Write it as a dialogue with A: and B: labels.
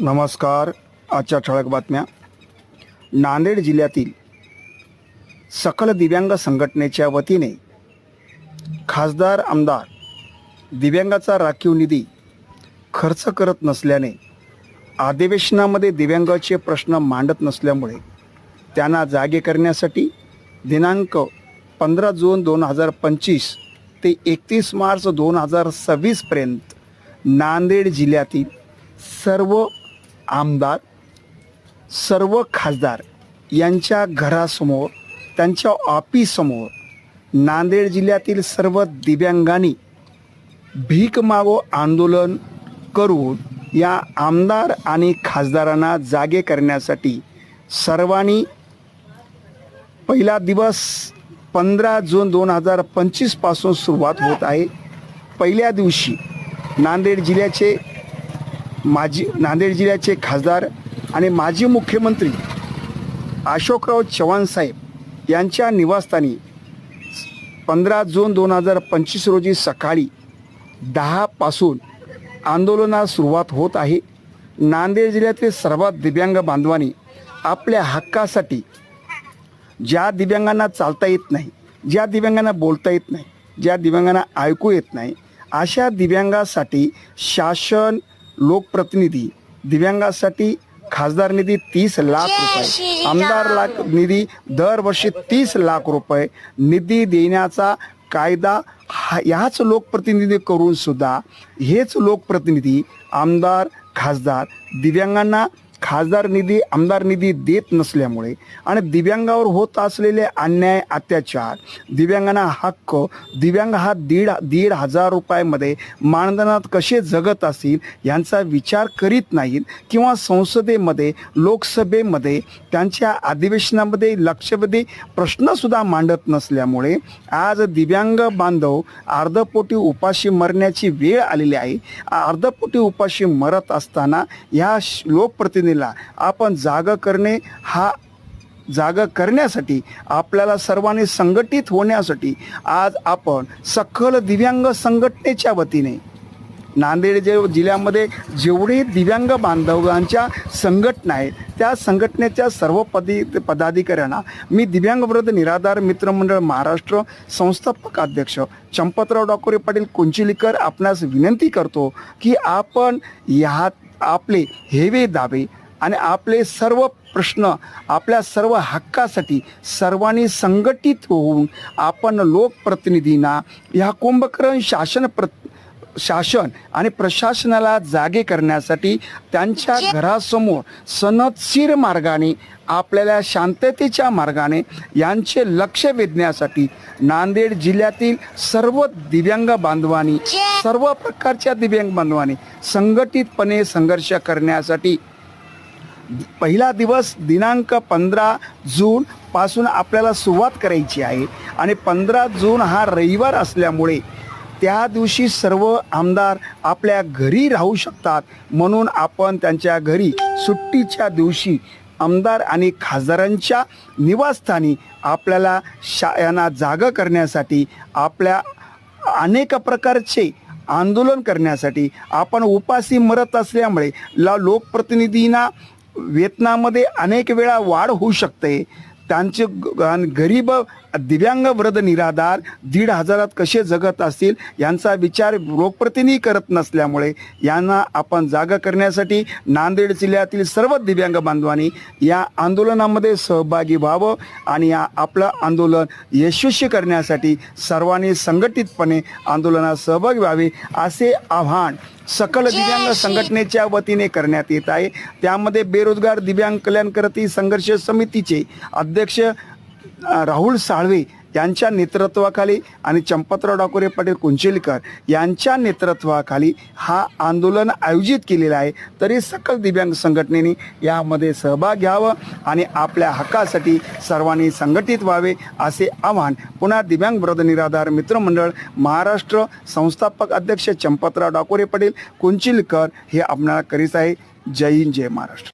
A: नमस्कार आजच्या ठळक बातम्या. नांदेड जिल्ह्यातील सकल दिव्यांग संघटनेच्या वतीने खासदार आमदार दिव्यांगाचा राखीव निधी खर्च करत नसल्याने अधिवेशनामध्ये दिव्यांगाचे प्रश्न मांडत नसल्यामुळे त्यांना जागे करण्यासाठी दिनांक पंधरा जून दोन हजार पंचवीस ते एकतीस मार्च दोन हजार सव्वीसपर्यंत नांदेड जिल्ह्यातील सर्व आमदार सर्व खासदार यांच्या घरासमोर त्यांच्या ऑफिससमोर नांदेड जिल्ह्यातील सर्व दिव्यांगांनी भीक मागो आंदोलन करून या आमदार आणि खासदारांना जागे करण्यासाठी सर्वांनी पहिला दिवस पंधरा जून दोन हजार पंचवीसपासून सुरुवात होत आहे. पहिल्या दिवशी नांदेड जिल्ह्याचे माजी नांदेड जिल्ह्याचे खासदार आणि माजी मुख्यमंत्री अशोकराव चव्हाण साहेब यांच्या निवासस्थानी पंधरा जून दोन हजार पंचवीस रोजी सकाळी दहापासून आंदोलनास सुरुवात होत आहे. नांदेड जिल्ह्यातील सर्वात दिव्यांग बांधवांनी आपल्या हक्कासाठी ज्या दिव्यांगांना चालता येत नाही ज्या दिव्यांगांना बोलता येत नाही ज्या दिव्यांगांना ऐकू येत नाही अशा दिव्यांगासाठी शासन लोकप्रतिनिधी. दिव्यांगासाठी खासदार निधी तीस लाख रुपये. आमदार लाख निधी दरवर्षी तीस लाख रुपये. निधी देण्याचा कायदा हा ह्याच लोकप्रतिनिधी करून सुद्धा हेच लोकप्रतिनिधी आमदार खासदार दिव्यांगांना खासदार निधी आमदार निधी देत नसल्यामुळे आणि दिव्यांगावर होत असलेले अन्याय अत्याचार दिव्यांगांना हक्क दिव्यांग हा दीड दीड हजार रुपयामध्ये मानधनात कसे जगत असतील यांचा विचार करीत नाहीत किंवा संसदेमध्ये लोकसभेमध्ये त्यांच्या अधिवेशनामध्ये लक्षवेधी प्रश्नसुद्धा मांडत नसल्यामुळे आज दिव्यांग बांधव अर्धपोटी उपाशी मरण्याची वेळ आलेली आहे. अर्धपोटी उपाशी मरत असताना ह्या श- लोकप्रतिनिधीला आपण जागा करणे हा जागा करण्यासाठी आपल्याला सर्वांनी संघटित होण्यासाठी आज आपण सखल दिव्यांग संघटनेच्या वतीने नांदेड जे जिल्ह्यामध्ये जेवढे दिव्यांग बांधवांच्या संघटना आहेत त्या संघटनेच्या सर्व पदी पदाधिकाऱ्यांना मी दिव्यांग निराधार मित्रमंडळ महाराष्ट्र संस्थापक अध्यक्ष चंपतराव डाकोरे पाटील कुंचिलीकर आपणास विनंती करतो की आपण ह्या आपले हेवे दावे आणि आपले सर्व प्रश्न आपल्या सर्व हक्कासाठी सर्वांनी संघटित होऊन आपण लोकप्रतिनिधींना ह्या कुंभकर्ण शासन प्र शासन आणि प्रशासनाला जागे करण्यासाठी त्यांच्या घरासमोर सनदशीर मार्गाने आपल्याला शांततेच्या मार्गाने यांचे लक्ष वेधण्यासाठी नांदेड जिल्ह्यातील सर्व दिव्यांग बांधवांनी सर्व प्रकारच्या दिव्यांग बांधवांनी संघटितपणे संघर्ष करण्यासाठी पहिला दिवस दिनांक पंधरा जून पासून आपल्याला सुरुवात करायची आहे. आणि पंधरा जून हा रविवार असल्यामुळे त्या दिवशी सर्व आमदार आपल्या घरी राहू शकतात. म्हणून आपण त्यांच्या घरी सुट्टीच्या दिवशी आमदार आणि खासदारांच्या निवासस्थानी आपल्याला शा यांना जागं करण्यासाठी आपल्या अनेक प्रकारचे आंदोलन करण्यासाठी आपण उपासी मरत असल्यामुळे ला लोकप्रतिनिधींना वेतनामध्ये अनेक वेळा वाढ होऊ शकते. त्यांचे ग- गरीब दिव्यांग वृद्ध निराधार दीड हजारात कसे जगत असतील यांचा विचार लोकप्रतिनिधी करत नसल्यामुळे यांना आपण जागा करण्यासाठी नांदेड जिल्ह्यातील सर्व दिव्यांग बांधवांनी या आंदोलनामध्ये सहभागी व्हावं आणि या आपलं आंदोलन यशस्वी करण्यासाठी सर्वांनी संघटितपणे आंदोलनात सहभागी व्हावे असे आव्हान सकल दिव्यांग संघटनेच्या वतीने करण्यात येत आहे. त्यामध्ये बेरोजगार दिव्यांग कल्याणकर्ती संघर्ष समितीचे अध्यक्ष राहुल साळवे यांच्या नेतृत्वाखाली आणि चंपतराव डाकोरे पाटील कुंचिलकर यांच्या नेतृत्वाखाली हा आंदोलन आयोजित केलेलं आहे. तरी सकल दिव्यांग संघटनेने यामध्ये सहभाग घ्यावा आणि आपल्या हक्कासाठी सर्वांनी संघटित व्हावे असे आवाहन पुन्हा दिव्यांग ब्रद निराधार मित्रमंडळ महाराष्ट्र संस्थापक अध्यक्ष चंपतराव डाकोरे पाटील कुंचिलकर हे आपणाला करीत आहे. जय हिंद जय महाराष्ट्र.